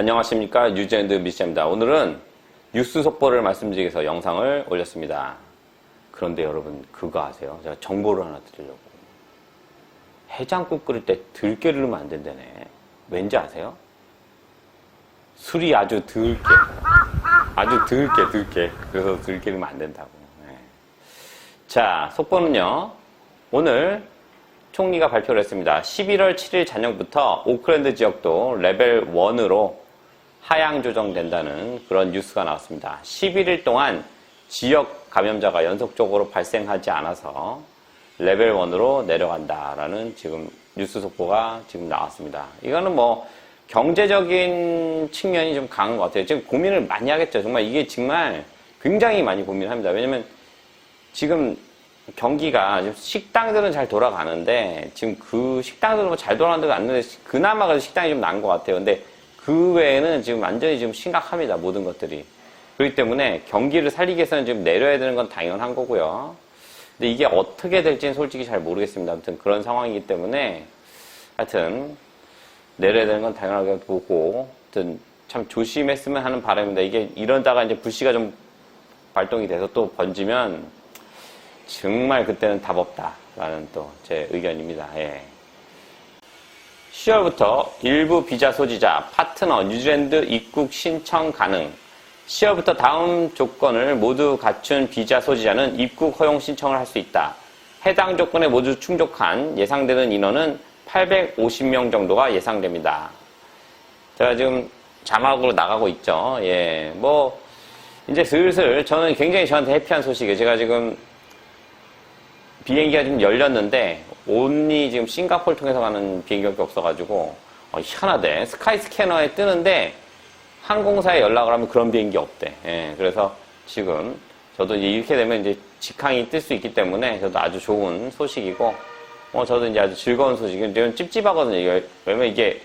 안녕하십니까 유젠드 미션입니다. 오늘은 뉴스 속보를 말씀드리기 위해서 영상을 올렸습니다. 그런데 여러분 그거 아세요? 제가 정보를 하나 드리려고 해장국 끓일 때 들깨를 넣으면 안 된다네. 왠지 아세요? 술이 아주 들깨 아주 들깨 들깨 그래서 들깨 넣으면 안 된다고. 네. 자 속보는요 오늘 총리가 발표를 했습니다. 11월 7일 저녁부터 오클랜드 지역도 레벨 1으로 하향 조정된다는 그런 뉴스가 나왔습니다. 11일 동안 지역 감염자가 연속적으로 발생하지 않아서 레벨 1으로 내려간다라는 지금 뉴스 속보가 지금 나왔습니다. 이거는 뭐 경제적인 측면이 좀 강한 것 같아요. 지금 고민을 많이 하겠죠. 정말 이게 정말 굉장히 많이 고민을 합니다. 왜냐면 지금 경기가 지금 식당들은 잘 돌아가는데 지금 그 식당들은 뭐잘 돌아가는 데가 않는데 그나마 그 식당이 좀 나은 것 같아요. 근데 그 외에는 지금 완전히 지금 심각합니다. 모든 것들이. 그렇기 때문에 경기를 살리기 위해서는 지금 내려야 되는 건 당연한 거고요. 근데 이게 어떻게 될지는 솔직히 잘 모르겠습니다. 아무튼 그런 상황이기 때문에 하여튼 내려야 되는 건 당연하게 보고 하여튼 참 조심했으면 하는 바람입니다. 이게 이러다가 이제 불씨가 좀 발동이 돼서 또 번지면 정말 그때는 답 없다라는 또 제 의견입니다. 예. 10월부터 일부 비자 소지자, 파트너, 뉴질랜드 입국 신청 가능. 10월부터 다음 조건을 모두 갖춘 비자 소지자는 입국 허용 신청을 할 수 있다. 해당 조건에 모두 충족한 예상되는 인원은 850명 정도가 예상됩니다. 제가 지금 자막으로 나가고 있죠. 예, 뭐, 이제 슬슬 저는 굉장히 저한테 해피한 소식이에요. 제가 지금 비행기가 지금 열렸는데 온리 지금 싱가포르 통해서 가는 비행기밖에 없어가지고 어, 희한하대. 스카이 스캐너에 뜨는데 항공사에 연락을 하면 그런 비행기 없대. 예, 그래서 지금 저도 이제 이렇게 되면 이제 직항이 뜰 수 있기 때문에 저도 아주 좋은 소식이고 어, 저도 이제 아주 즐거운 소식이 좀 찝찝하거든요. 이게, 왜냐면 이게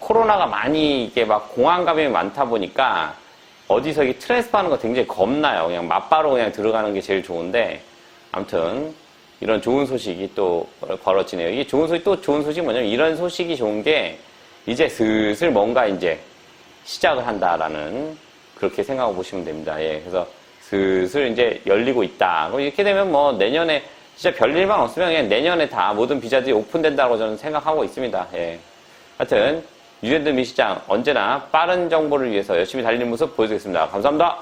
코로나가 많이 이게 막 공항 감염이 많다 보니까 어디서 이 트랜스퍼 하는 거 굉장히 겁나요. 그냥 맞바로 그냥 들어가는 게 제일 좋은데 아무튼 이런 좋은 소식이 또 벌어지네요. 이게 좋은 소식, 또 좋은 소식이 뭐냐면 이런 소식이 좋은 게 이제 슬슬 뭔가 이제 시작을 한다라는 그렇게 생각하고 보시면 됩니다. 예. 그래서 슬슬 이제 열리고 있다. 이렇게 되면 뭐 내년에 진짜 별일만 없으면 그냥 내년에 다 모든 비자들이 오픈된다고 저는 생각하고 있습니다. 예. 하여튼 유엔드 미 시장 언제나 빠른 정보를 위해서 열심히 달리는 모습 보여주겠습니다. 감사합니다.